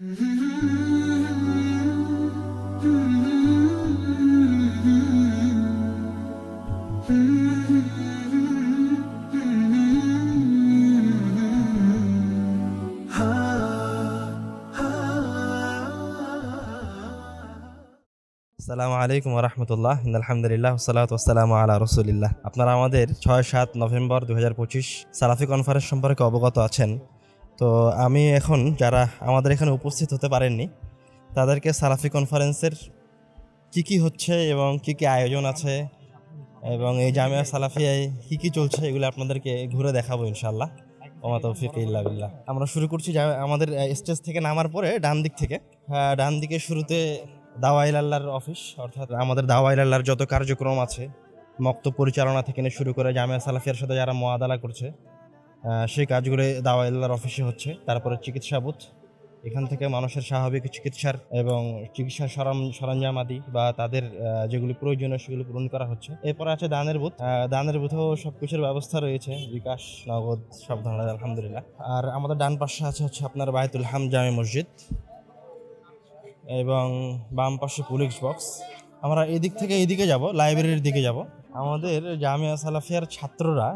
আসসালামু আলাইকুম রহমতুল্লাহ আলহামদুলিল্লাহ সালাত ওসালাম আলা রসুলিল্লাহ। আপনারা আমাদের ছয় সাত নভেম্বর দু হাজার পঁচিশ সালাফি কনফারেন্স সম্পর্কে অবগত আছেন। তো আমি এখন যারা আমাদের এখানে উপস্থিত হতে পারেননি, তাদেরকে সালাফি কনফারেন্সের কি কি হচ্ছে এবং কি কি আয়োজন আছে এবং এই জামিয়া সালাফিয়ায় কি কি চলছে এগুলো আপনাদেরকে ঘুরে দেখাবো ইনশাল্লাহ ওমা তৌফিক ইল্লা বিল্লাহ। আমরা শুরু করছি আমাদের স্টেজ থেকে নামার পরে ডান দিক থেকে। ডান দিকে শুরুতে দাওয়াইল আল্লাহর অফিস অর্থাৎ আমাদের দাওয়াইল আল্লাহর যত কার্যক্রম আছে মক্ত পরিচালনা থেকে শুরু করে জামিয়া সালাফিয়ার সাথে যারা মোয়াদালা করছে সেই কাজগুলো দাওয়াইল আল্লাহর অফিসে হচ্ছে। তারপরে চিকিৎসা বুথ, এখান থেকে মানুষের স্বাভাবিক চিকিৎসার এবং চিকিৎসার সরঞ্জাম সরঞ্জাম আদি বা তাদের যেগুলি প্রয়োজনীয় সেগুলো পূরণ করা হচ্ছে। এরপর আছে দানের বুথ। দানের বুথেও সব কিছুর ব্যবস্থা রয়েছে। বিকাশ, নগদ, সব ধরনের, আলহামদুলিল্লাহ। আর আমাদের ডান পাশে আছে হচ্ছে আপনার বায়তুল হাম জামে মসজিদ এবং বাম পাশে পুলিশ বক্স। আমরা এদিক থেকে এদিকে যাব, লাইব্রেরির দিকে যাব। আমাদের জামিয়া সালাফিয়ার ছাত্ররা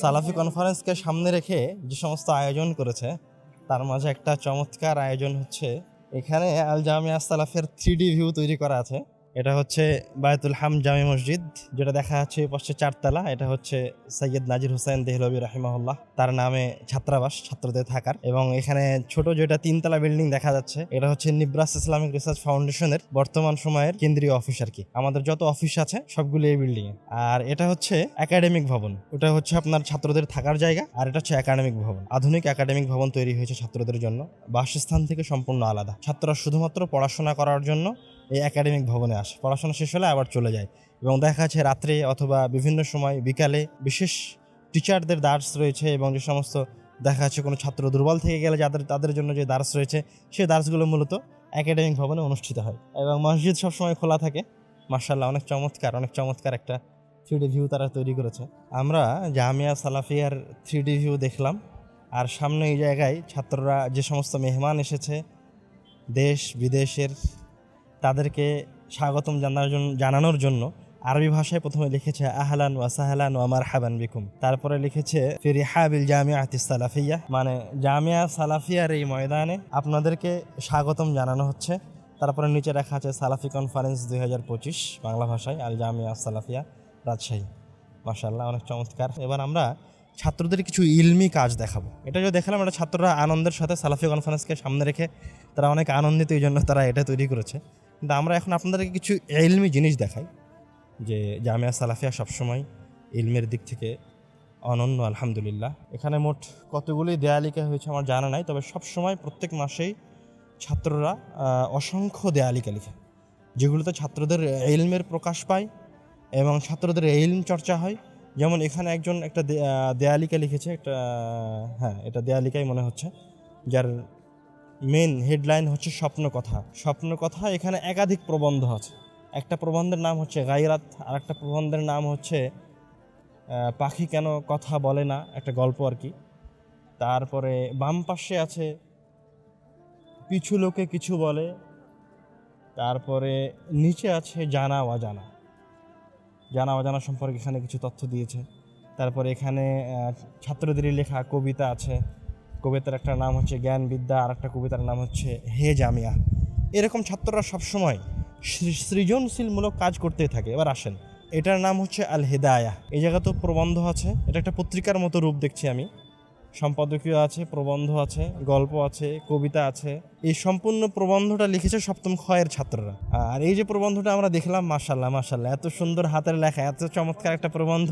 সালাফি কনফারেন্সকে সামনে রেখে যে সমস্ত আয়োজন করেছে, তার মাঝে একটা চমৎকার আয়োজন হচ্ছে। এখানে আল জামিয়া সালাফের থ্রি ডি ভিউ তৈরি করা আছে। এটা হচ্ছে বায়তুল হাম জামি মসজিদ, যেটা দেখা যাচ্ছে এই পাশে চারতলা। এটা হচ্ছে সৈয়দ নাজির হোসেন দেহলবী রাহিমাহুল্লাহ। তার নামে ছাত্রাবাস, ছাত্রদের থাকার। এবং এখানে ছোট যেটা তিনতলা বিল্ডিং দেখা যাচ্ছে, এটা হচ্ছে নিব্রাস ইসলামিক রিসার্চ ফাউন্ডেশনের বর্তমান সময়ের কেন্দ্রীয় অফিস আর কি। আমাদের যত অফিস আছে, সবগুলো এই বিল্ডিং এ। আর এটা হচ্ছে একাডেমিক ভবন। ওটা হচ্ছে আপনার ছাত্রদের থাকার জায়গা, আর এটা হচ্ছে একাডেমিক ভবন। আধুনিক একাডেমিক ভবন তৈরি হয়েছে ছাত্রদের জন্য। বাসস্থান থেকে সম্পূর্ণ আলাদা। ছাত্ররা শুধুমাত্র পড়াশোনা করার জন্য এই একাডেমিক ভবনে আসে। পড়াশোনা শেষ হলে আবার চলে যায় এবং দেখা যাচ্ছে রাত্রে অথবা বিভিন্ন সময় বিকালে বিশেষ টিচারদের দার্স রয়েছে এবং যে সমস্ত দেখা যাচ্ছে কোনো ছাত্র দুর্বল থেকে গেলে যাদের, তাদের জন্য যে দার্স রয়েছে, সেই দার্সগুলো মূলত একাডেমিক ভবনে অনুষ্ঠিত হয় এবং মসজিদ সবসময় খোলা থাকে। মার্শাল্লাহ অনেক চমৎকার অনেক চমৎকার একটা থ্রি ভিউ তারা তৈরি করেছে। আমরা জামিয়া সালাফিয়ার থ্রি ভিউ দেখলাম। আর সামনে এই জায়গায় ছাত্ররা যে সমস্ত মেহমান এসেছে, দেশ, বিদেশের তাদেরকে স্বাগতম জানার জন্য জানানোর জন্য আরবি ভাষায় প্রথমে লিখেছে, আহলান ওয়া সাহলান ওয়া মারহাবান বিকুম। তারপরে লিখেছে, ফিরিহাবিল জামিয়া সালাফিয়া। মানে জামিয়া সালাফিয়ার এই ময়দানে আপনাদেরকে স্বাগতম জানানো হচ্ছে। তারপরে নিচে রাখা আছে, সালাফি কনফারেন্স দুই হাজার পঁচিশ বাংলা ভাষায় আল জামিয়া সালাফিয়া রাজশাহী। মাশাল্লাহ অনেক চমৎকার। এবার আমরা ছাত্রদের কিছু ইলমি কাজ দেখাবো। এটা যদি দেখালাম, এটা ছাত্ররা আনন্দের সাথে সালাফি কনফারেন্সকে সামনে রেখে তারা অনেক আনন্দিত, এই জন্য তারা এটা তৈরি করেছে। কিন্তু আমরা এখন আপনাদেরকে কিছু ইলমি জিনিস দেখাই, যে জামিয়া সালাফিয়া সবসময় ইলমের দিক থেকে অনন্য, আলহামদুলিল্লাহ। এখানে মোট কতগুলি দেয়ালিকা হয়েছে আমার জানা নাই, তবে সবসময় প্রত্যেক মাসেই ছাত্ররা অসংখ্য দেয়ালিকা লিখে। যেগুলোতে ছাত্রদের ইলমের প্রকাশ পায় এবং ছাত্রদের এলম চর্চা হয়। যেমন এখানে একজন একটা দেয়ালিকা লিখেছে, একটা হ্যাঁ এটা দেয়ালিকাই মনে হচ্ছে, যার মেন হেডলাইন হচ্ছে স্বপ্ন কথা। স্বপ্ন কথা এখানে একাধিক প্রবন্ধ আছে। একটা প্রবন্ধের নাম হচ্ছে গাইরাত আর একটা প্রবন্ধের নাম হচ্ছে পাখি কেন কথা বলে না, একটা গল্প আর কি। তারপরে বাম পাশে আছে পিছু লোকে কিছু বলে। তারপরে নিচে আছে জানা অজানা। জানা অজানা সম্পর্কে এখানে কিছু তথ্য দিয়েছে। তারপরে এখানে ছাত্রদেরই লেখা, কবিতা আছে। কবিতার একটা নাম হচ্ছে জ্ঞান বিদ্যা আর একটা কবিতার নাম হচ্ছে হে জামিয়া। এরকম ছাত্ররা সবসময় সৃজনশীলমূলক কাজ করতেই থাকে। এবার আসেন, এটার নাম হচ্ছে আল হেদায়া এই জায়গা তো প্রবন্ধ আছে। এটা একটা পত্রিকার মতো রূপ দেখছি আমি। সম্পাদকীয় আছে, প্রবন্ধ আছে, গল্প আছে, কবিতা আছে। এই সম্পূর্ণ প্রবন্ধটা লিখেছে সপ্তম ক্ষয়ের ছাত্ররা। আর এই যে প্রবন্ধটা আমরা দেখলাম মাশাল্লাহ মাশাল্লাহ এত সুন্দর হাতের লেখা, এত চমৎকার একটা প্রবন্ধ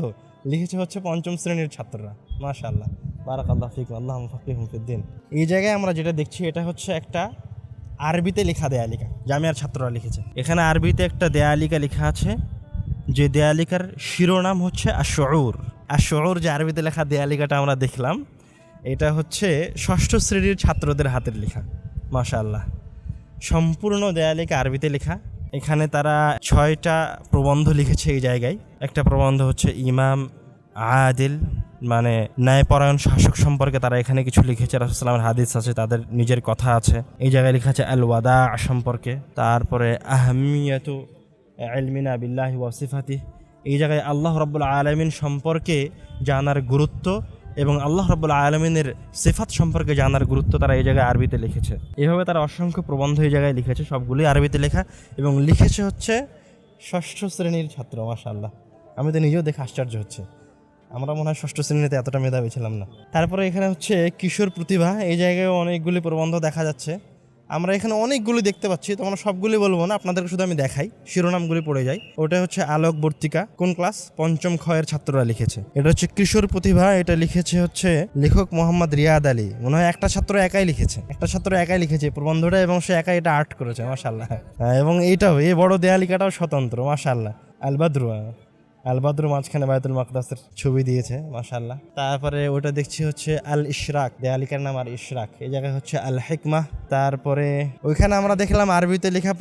লিখেছে হচ্ছে পঞ্চম শ্রেণির ছাত্ররা। মাশাল্লাহ বারাক আল্লাহ ফিক আল্লাহ ফিদ্দিন এই জায়গায় আমরা যেটা দেখছি, এটা হচ্ছে একটা আরবিতে লেখা দেয়ালিকা, জামিয়ার ছাত্ররা লিখেছে। এখানে আরবিতে একটা দেয়ালিকা লেখা আছে, যে দেয়ালিকার শিরোনাম হচ্ছে আশর আশর যে আরবিতে লেখা দেয়ালিকাটা আমরা দেখলাম এটা হচ্ছে ষষ্ঠ শ্রেণির ছাত্রদের হাতের লেখা, মাশাআল্লাহ। সম্পূর্ণ দেয়ালিকে আরবিতে লেখা। এখানে তারা ছয়টা প্রবন্ধ লিখেছে এই জায়গায়। একটা প্রবন্ধ হচ্ছে ইমাম, আদিল মানে ন্যায়পরায়ণ শাসক সম্পর্কে তারা এখানে কিছু লিখেছে। রাসুসাল্লামের হাদিস আছে, তাদের নিজের কথা আছে। এই জায়গায় লেখা আছে আল ওয়াদা সম্পর্কে, তারপরে আহমিয়াতু এলমিনা বিল্লাহি ওয়াসিফাতি এই জায়গায় আল্লাহ রব্বুল আলমিন সম্পর্কে জানার গুরুত্ব এবং আল্লাহ রব আলমিনের সিফাত সম্পর্কে জানার গুরুত্ব তারা এই জায়গায় আরবিতে লিখেছে। এভাবে তারা অসংখ্য প্রবন্ধ এই জায়গায় লিখেছে সবগুলি আরবিতে লেখা এবং লিখেছে হচ্ছে ষষ্ঠ শ্রেণির ছাত্র মাশাল্লাহ আমি তো নিজেও দেখে আশ্চর্য হচ্ছে। আমরা মনে হয় ষষ্ঠ শ্রেণীতে এতটা মেধাবী ছিলাম না। তারপরে এখানে হচ্ছে কিশোর প্রতিভা, এই জায়গায় অনেকগুলি প্রবন্ধ দেখা যাচ্ছে। আমরা এখানে অনেকগুলি দেখতে পাচ্ছি তো আমরা সবগুলি বলব না আপনাদেরকে শুধু আমি দেখাই শিরোনামগুলি পড়ে যাই। ওটা হচ্ছে আলোক বর্তিকা কোন ক্লাস? পঞ্চম ক্ষয়ের ছাত্ররা লিখেছে। এটা হচ্ছে কিশোর প্রতিভা এটা লিখেছে হচ্ছে লেখক মোহাম্মদ রিয়াদ আলী। মনে হয় একটা ছাত্র একাই লিখেছে। একটা ছাত্র একাই লিখেছে প্রবন্ধটা এবং সে একাই এটা আর্ট করেছে মাশাল্লাহ হ্যাঁ, এবং এইটাও এই বড় দেয়ালিকাটাও স্বতন্ত্র মাশাল্লাহ আলবাদ্রু আলবাদ্রু মাঝখানে বায়তুল মাকদাসের ছবি দিয়েছে মাশাল্লাহ তারপরে ওটা দেখছি হচ্ছে আল ইশরাক, দেয়ালিকার নাম আর ইশরাক। এই জায়গায় হচ্ছে আল হেকমা। তারপরে ওইখানে আমরা দেখলাম আরবিতে লেখা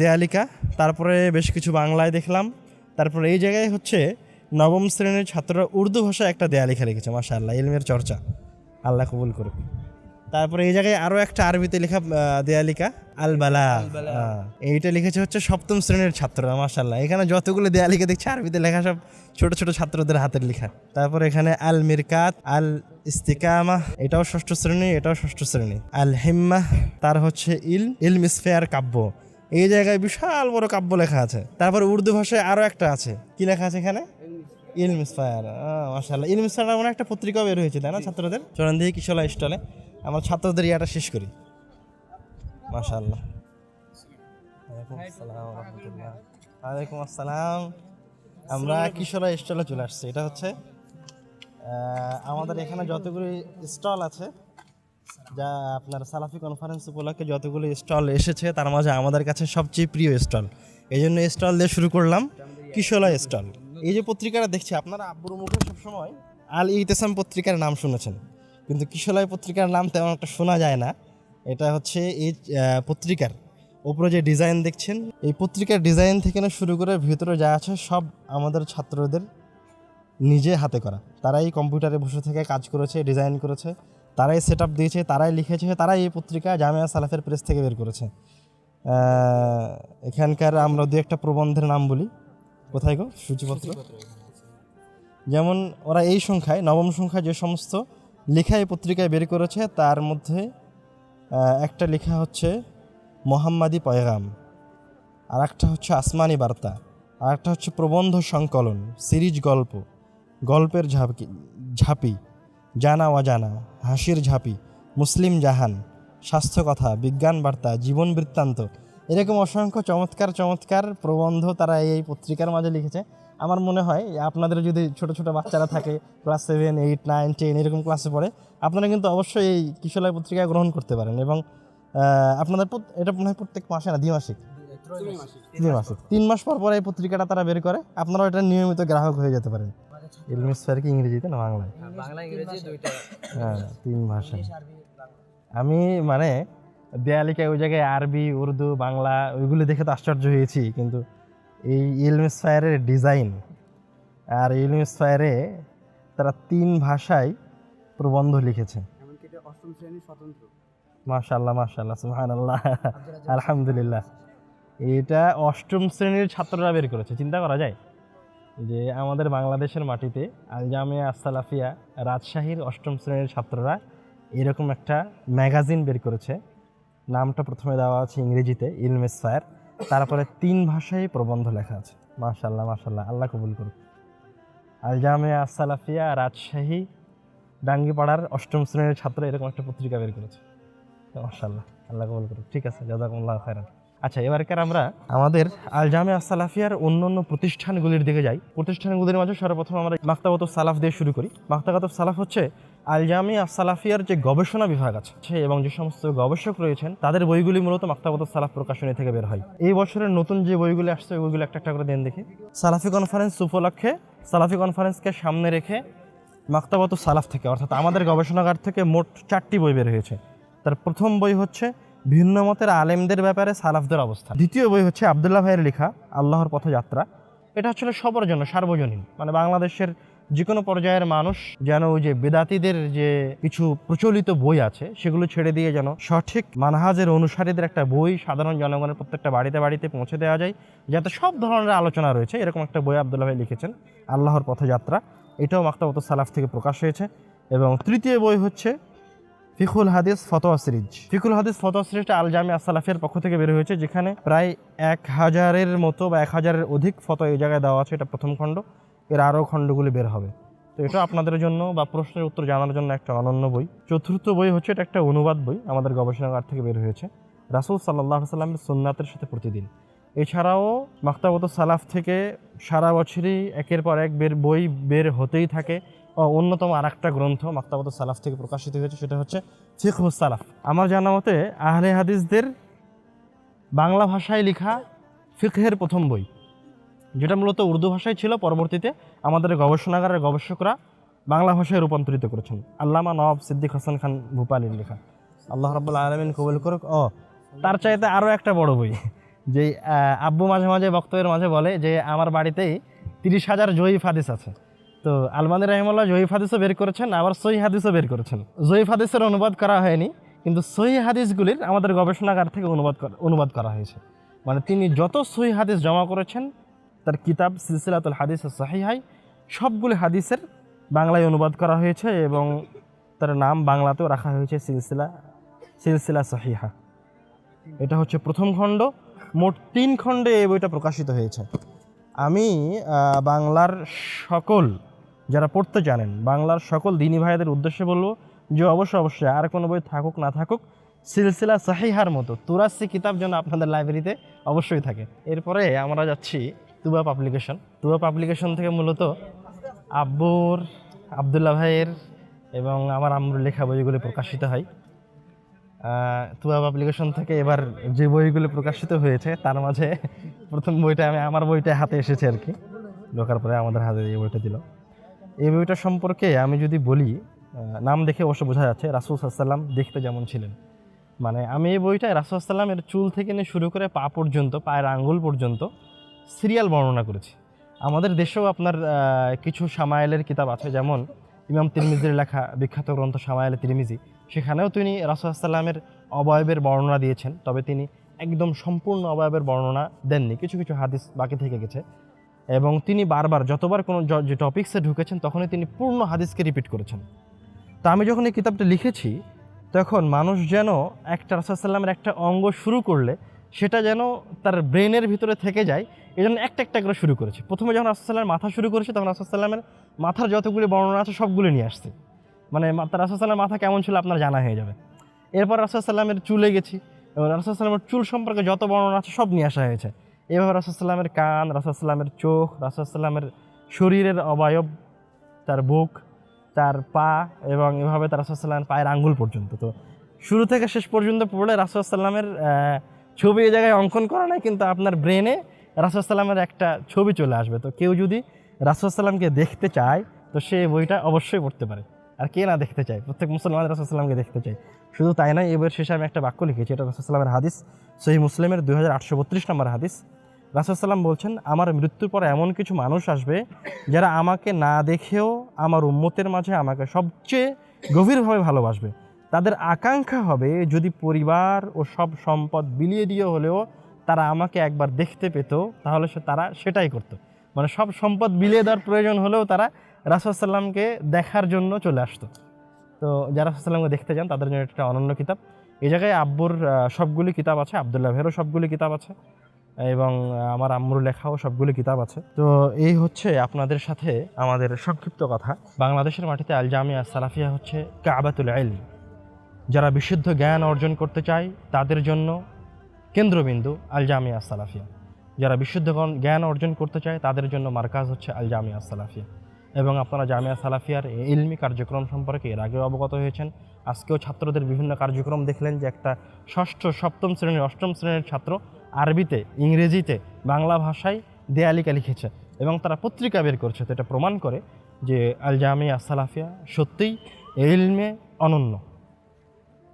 দেয়ালিকা, তারপরে বেশ কিছু বাংলায় দেখলাম। তারপরে এই জায়গায় হচ্ছে নবম শ্রেণির ছাত্ররা উর্দু ভাষায় একটা দেয়ালিকা লিখেছে মাশাল্লাহ ইলমের চর্চা। আল্লাহ কবুল করুক। তারপরে এই জায়গায় আরও একটা আরবিতে লেখা দেয়ালিকা আলবালা। এইটা লিখেছে হচ্ছে সপ্তম শ্রেণির ছাত্ররা মাশাল্লাহ এখানে যতগুলো দেয়ালিকা দেখছি আরবিতে লেখা সব ছোট ছোট ছাত্রদের হাতের লেখা। তারপর এখানে আল মিরকাত আল ইস্তিকামা এটাও ষষ্ঠ শ্রেণি এটাও ষষ্ঠ শ্রেণি। আল হিম্মা তার হচ্ছে ইল ইল মিসফেয়ার কাব্য। এই জায়গায় বিশাল বড় কাব্য লেখা আছে। তারপর উর্দু ভাষায় আরও একটা আছে। কি লেখা আছে এখানে? ইল মিসফায়ার ইলমিসফায়ার মাশাল্লাহ ইলমিসফায়ার মানে একটা পত্রিকাও বের হয়েছে তাই না ছাত্রদের? চরণ দিয়ে কিশোলা স্টলে আমার ছাত্রদের ইয়াটা শেষ করি। মাশাল্লাহ ওয়ালাইকুম আসসালাম ওয়ালাইকুম আসসালাম। আমরা কিশোরা স্টলে চলে আসছি। এটা হচ্ছে আমাদের এখানে যতগুলি স্টল আছে যা আপনার সালাফি কনফারেন্স উপলক্ষে যতগুলো স্টল এসেছে তার মাঝে আমাদের কাছে সবচেয়ে প্রিয় স্টল। এই জন্য স্টল দিয়ে শুরু করলাম কিশোলা স্টল। এই যে পত্রিকাটা দেখছি আপনারা আব্বুর মুখে সবসময় আল ইতেসাম পত্রিকার নাম শুনেছেন। কিন্তু কিশোলাই পত্রিকার নাম তেমন একটা শোনা যায় না। এটা হচ্ছে এই পত্রিকার ওপরে যে ডিজাইন দেখছেন এই পত্রিকার ডিজাইন থেকে না শুরু করে ভিতরে যা আছে সব আমাদের ছাত্রদের নিজে হাতে করা। তারাই কম্পিউটারে বসে থেকে কাজ করেছে ডিজাইন করেছে তারাই সেট আপ দিয়েছে তারাই লিখেছে তারাই এই পত্রিকা জামিয়া সালাফের প্রেস থেকে বের করেছে। এখানকার আমরা দু একটা প্রবন্ধের নাম বলি। কোথায় গো? সূচিপত্র। যেমন ওরা এই সংখ্যায় নবম সংখ্যায় যে সমস্ত লেখা এই পত্রিকায় বের করেছে, তার মধ্যে একটা লেখা হচ্ছে মোহাম্মাদি পয়গাম আর একটা হচ্ছে আসমানি বার্তা আর একটা হচ্ছে প্রবন্ধ সংকলন, সিরিজ গল্প, গল্পের ঝাপকি, ঝাঁপি, জানা অজানা, হাসির ঝাঁপি, মুসলিম জাহান স্বাস্থ্য কথা বিজ্ঞান বার্তা, জীবন বৃত্তান্ত, এরকম অসংখ্য চমৎকার চমৎকার প্রবন্ধ তারা এই পত্রিকার মাঝে লিখেছে। আমার মনে হয় আপনাদের যদি ছোট ছোট বাচ্চারা থাকে class seven eight nine ten এরকম ক্লাসে পড়ে আপনারা কিন্তু অবশ্যই এই কিশোরলাই পত্রিকা গ্রহণ করতে পারেন এবং আপনাদের এটা মনে হয় প্রত্যেক মাসে না দ্বিমাসিক? তিন মাসিক তিন মাস পর পর এই পত্রিকাটা তারা বের করে আপনারাও এটা নিয়মিত গ্রাহক হয়ে যেতে পারেন। ইলমিস স্যার কি ইংরেজিতে না বাংলায়? বাংলা ইংরেজি দুইটা। হ্যাঁ তিন ভাষায় আমি মানে দেয়ালিকায় ওই জায়গায় আরবি উর্দু বাংলা ওইগুলো দেখে তো আশ্চর্য হয়েছি কিন্তু এই ইলমিস ফায়ারের ডিজাইন আর ইলমিস ফায়ারে তারা তিন ভাষায় প্রবন্ধ লিখেছে। মাশাল্লাহ মাশাল্লাহ সুবহানাল্লাহ। আলহামদুলিল্লাহ। এটা অষ্টম শ্রেণির ছাত্ররা বের করেছে চিন্তা করা যায়? যে আমাদের বাংলাদেশের মাটিতে আল জামিয়া আসালাফিয়া রাজশাহীর অষ্টম শ্রেণির ছাত্ররা এরকম একটা ম্যাগাজিন বের করেছে। নামটা প্রথমে দেওয়া আছে ইংরেজিতে ইলমেস ফায়ার তারপরে তিন ভাষায় প্রবন্ধ লেখা আছে। মাশাল্লাহ মাশাল্লাহ আল্লাহ কবুল করুক। আল জামিয়া আসালাফিয়া রাজশাহী, ডাঙ্গিপাড়ার অষ্টম শ্রেণির ছাত্র এরকম একটা পত্রিকা বের করেছে। মাশাল্লাহ আল্লাহ কবুল করুক। ঠিক আছে, জাজাকুমুল্লাহ খায়রান। আচ্ছা এবারকার আমরা আমাদের আল জামে সালাফিয়ার অন্য অন্য প্রতিষ্ঠানগুলির দিকে যাই। প্রতিষ্ঠানগুলির মাঝে সর্বপ্রথম আমরা মাক্তাগত সালাফ দিয়ে শুরু করি। মাক্তাগত সালাফ হচ্ছে আল জামি সালাফিয়ার যে গবেষণা বিভাগ আছে এবং যে সমস্ত গবেষক রয়েছেন, তাদের বইগুলি মূলত মাক্তাগত সালাফ প্রকাশনী থেকে বের হয়। এই বছরের নতুন যে বইগুলি আসছে ওই বইগুলো একটা একটা করে দেন দেখি। সালাফি কনফারেন্স উপলক্ষে, সালাফি কনফারেন্সকে সামনে রেখে মাক্তাবত সালাফ থেকে, অর্থাৎ আমাদের গবেষণাগার থেকে মোট চারটি বই বের হয়েছে। তার প্রথম বই হচ্ছে, ভিন্ন মতের আলেমদের ব্যাপারে সালাফদের অবস্থা। দ্বিতীয় বই হচ্ছে আবদুল্লাহ ভাইয়ের লেখা, আল্লাহর পথযাত্রা। এটা আসলে সবার জন্য, সার্বজনীন। মানে বাংলাদেশের যে কোনো পর্যায়ের মানুষ যেন ওই যে বেদাতিদের যে কিছু প্রচলিত বই আছে, সেগুলো ছেড়ে দিয়ে যেন সঠিক মানহাজের অনুসারীদের একটা বই সাধারণ জনগণের প্রত্যেকটা বাড়িতে বাড়িতে পৌঁছে দেওয়া যায়, যাতে সব ধরনের আলোচনা রয়েছে। এরকম একটা বই আবদুল্লাহ ভাই লিখেছেন, আল্লাহর পথযাত্রা। এটাও মাক্তাবত সালাফ থেকে প্রকাশ হয়েছে। এবং তৃতীয় বই হচ্ছে ফিকুল হাদিস ফতোয়া সিরিজ। ফিকুল হাদিস ফতোয়া সিরিজটা আল জামি আসালাফের পক্ষ থেকে বের হয়েছে, যেখানে প্রায় এক হাজারের মতো বা এক হাজারের অধিক ফটো এই জায়গায় দেওয়া আছে, এটা প্রথম খণ্ড। এর আরও খণ্ডগুলি বের হবে। তো এটা আপনাদের জন্য বা প্রশ্নের উত্তর জানার জন্য একটা অনন্য বই। চতুর্থ বই হচ্ছে, এটা একটা অনুবাদ বই, আমাদের গবেষণাগার থেকে বের হয়েছে। রাসুল সাল্লাহ সাল্লামের সুন্নাতের সাথে প্রতিদিন। এছাড়াও মাক্তাবত সালাফ থেকে সারা বছরই একের পর এক বের বই বের হতেই থাকে। অন্যতম আর একটা গ্রন্থ মাক্তাবত সালাফ থেকে প্রকাশিত হয়েছে, সেটা হচ্ছে ফিকহুস সালাফ। আমার জানা মতে আহলে হাদিসদের বাংলা ভাষায় লেখা ফিকহের প্রথম বই। যেটা মূলত উর্দু ভাষায় ছিল, পরবর্তীতে আমাদের গবেষণাগারের গবেষকরা বাংলা ভাষায় রূপান্তরিত করেছেন। আল্লামা নওয়াব সিদ্দিক হাসান খান ভূপালের লেখা। আল্লাহ রাবুল আলমিন কবুল করুক। ও, তার চাইতে আরও একটা বড় বই, যে আব্বু মাঝে মাঝে, বক্তব্যের মাঝে বলে যে, আমার বাড়িতেই তিরিশ হাজার জয়ীফ হাদিস আছে। তো আলমানি রহিমুল্লাহ জয়ীফ হাদিসও বের করেছেন, আবার সহি হাদিসও বের করেছেন। জয়ীফ হাদিসের অনুবাদ করা হয়নি, কিন্তু সহি হাদিসগুলির আমাদের গবেষণাগার থেকে অনুবাদ অনুবাদ করা হয়েছে। মানে তিনি যত সহি হাদিস জমা করেছেন তার কিতাব সিলসিলাতুল হাদিস সাহিহাই সবগুলি হাদিসের বাংলায় অনুবাদ করা হয়েছে এবং তার নাম বাংলাতেও রাখা হয়েছে সিলসিলা সিলসিলা সাহিহা। এটা হচ্ছে প্রথম খণ্ড, মোট তিন খণ্ডে এই বইটা প্রকাশিত হয়েছে। আমি বাংলার সকল যারা পড়তে জানেন, বাংলার সকল দিনী ভাইদের উদ্দেশ্যে বলব যে অবশ্যই অবশ্যই আর কোনো বই থাকুক, না থাকুক, সিলসিলা সাহিহার মতো তুরাসি কিতাব যেন আপনাদের লাইব্রেরিতে অবশ্যই থাকে। এরপরে আমরা যাচ্ছি তুবা পাবলিকেশন তুবা পাবলিকেশন থেকে মূলত আব্বুর আবদুল্লা ভাইয়ের এবং আমার আম্মুর লেখা বইগুলি প্রকাশিত হয়। তুবা পাবলিকেশন থেকে এবার যে বইগুলো প্রকাশিত হয়েছে, তার মাঝে প্রথম বইটা আমি, আমার বইটা হাতে এসেছে আর কি। ঢোকার পরে আমাদের হাতে এই বইটা দিল। এই বইটা সম্পর্কে আমি যদি বলি নাম দেখে অবশ্য বোঝা যাচ্ছে, রাসুল সাল্লাম দেখতে যেমন ছিলেন। মানে আমি এই বইটায় রাসুল সাল্লামের চুল থেকে নিয়ে শুরু করে পা পর্যন্ত, পায়ের আঙ্গুল পর্যন্ত সিরিয়াল বর্ণনা করেছি। আমাদের দেশেও আপনার কিছু সামায়েলের কিতাব আছে, যেমন ইমাম তিরমিজির লেখা বিখ্যাত গ্রন্থ সামায়েল তিরমিজি। সেখানেও তিনি রাসুলসাল্লামের অবয়বের বর্ণনা দিয়েছেন, তবে তিনি একদম সম্পূর্ণ অবয়বের বর্ণনা দেননি। কিছু কিছু হাদিস বাকি থেকে গেছে। এবং তিনি বারবার, যতবার কোনো যে টপিক্সে ঢুকেছেন, তখনই তিনি পূর্ণ হাদিসকে রিপিট করেছেন। তা আমি যখন এই কিতাবটা লিখেছি, তখন মানুষ যেন একটা রাসুলসাল্লামের একটা অঙ্গ শুরু করলে সেটা যেন তার ব্রেনের ভিতরে থেকে যায় এই জন্য একটা একটা করে শুরু করেছে প্রথমে যখন রাসুলসাল্লামের মাথা শুরু করেছে তখন রাসুলসাল্লামের মাথার যতগুলি বর্ণনা আছে সবগুলো নিয়ে আসছে মানে তার রাসুলসাল্লামের মাথা কেমন ছিল আপনার জানা হয়ে যাবে এরপর রাসুলসাল্লামের চুলে গেছি এবং রাসুলসাল্লামের চুল সম্পর্কে যত বর্ণনা আছে সব নিয়ে আসা হয়েছে এভাবে রাসুলসাল্লামের কান রাসুলসাল্লামের চোখ রাসুলসাল্লামের শরীরের অবয়ব তার বুক তার পা এবং এভাবে তার রাসুলসাল্লামের পায়ের আঙ্গুল পর্যন্ত তো শুরু থেকে শেষ পর্যন্ত পড়লে রাসুলসাল্লামের ছবি এই জায়গায় অঙ্কন করা নাই, কিন্তু আপনার ব্রেনে রাসুলসাল্লামের একটা ছবি চলে আসবে। তো কেউ যদি রাসুলসাল্লামকে দেখতে চায়, তো সে বইটা অবশ্যই পড়তে পারে। আর কে না দেখতে চায়? প্রত্যেক মুসলমান রাসুলসাল্লামকে দেখতে চায়। শুধু তাই নয়, এবার শেষে আমি একটা বাক্য লিখেছি, এটা রাসুলসাল্লামের হাদিস সেই মুসলিমের দুই হাজার আটশো বত্রিশ নম্বর হাদিস। রাসুলসাল্লাম বলছেন, আমার মৃত্যুর পর এমন কিছু মানুষ আসবে, যারা আমাকে না দেখেও আমার উম্মতের মাঝে আমাকে সবচেয়ে গভীরভাবে ভালোবাসবে। তাদের আকাঙ্ক্ষা হবে যদি পরিবার ও সব সম্পদ বিলিয়ে দিয়ে হলেও তারা আমাকে একবার দেখতে পেত, তাহলে সে তারা সেটাই করতো। মানে সব সম্পদ বিলিয়ে দেওয়ার প্রয়োজন হলেও তারা রাসুলসাল্লামকে দেখার জন্য চলে আসতো। তো যারা রাসুলসাল্লামকে দেখতে যান, তাদের জন্য একটা অনন্য কিতাব। এই জায়গায় আব্বুর সবগুলি কিতাব আছে, আবদুল্লাহ ভেরও সবগুলি কিতাব আছে, এবং আমার আম্মুর লেখাও সবগুলি কিতাব আছে। তো এই হচ্ছে আপনাদের সাথে আমাদের সংক্ষিপ্ত কথা। বাংলাদেশের মাটিতে আল জামিয়া সালাফিয়া হচ্ছে কাবাতুল আইল যারা বিশুদ্ধ জ্ঞান অর্জন করতে চায়, তাদের জন্য কেন্দ্রবিন্দু আল জামিয়া সালাফিয়া। যারা বিশুদ্ধ জ্ঞান অর্জন করতে চায়, তাদের জন্য মার্কাজ হচ্ছে আল জামিয়া সালাফিয়া। এবং আপনারা জামিয়া সালাফিয়ার ইলমি কার্যক্রম সম্পর্কে এর আগেও অবগত হয়েছেন। আজকেও ছাত্রদের বিভিন্ন কার্যক্রম দেখলেন যে একটা ষষ্ঠ, সপ্তম শ্রেণির, অষ্টম শ্রেণির ছাত্র আরবিতে, ইংরেজিতে, বাংলা ভাষায় দেয়ালিকা লিখেছে এবং তারা পত্রিকা বের করছে। তো এটা প্রমাণ করে যে আল জামিয়া সালাফিয়া সত্যিই ইলমে অনন্য।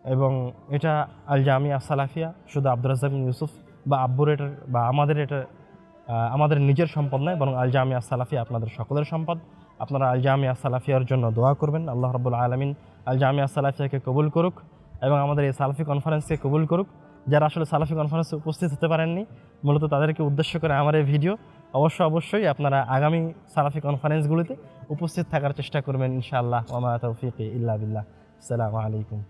এবং এটা আল জামিয়া সালাফিয়া, শুধু আব্দুল রাজাক ইউসুফ বা আব্বুর এটার বা আমাদের এটা আমাদের নিজের সম্পদ নয় বরং আল জামিয়া সালাফিয়া আপনাদের সকলের সম্পদ। আপনারা আল জামিয়া সালাফিয়ার জন্য দোয়া করবেন। আল্লাহ রব্বুল আলমিন আল জামিয়া সালাফিয়াকে কবুল করুক এবং আমাদের এই সালাফি কনফারেন্সকে কবুল করুক। যারা আসলে সালাফি কনফারেন্সে উপস্থিত হতে পারেননি, মূলত তাদেরকে উদ্দেশ্য করে আমার এই ভিডিও। অবশ্যই অবশ্যই আপনারা আগামী সালাফি কনফারেন্সগুলিতে উপস্থিত থাকার চেষ্টা করবেন, ইনশাআল্লাহ। ওমা তৌফিক ইল্লা বিল্লাহ। আসসালামু আলাইকুম।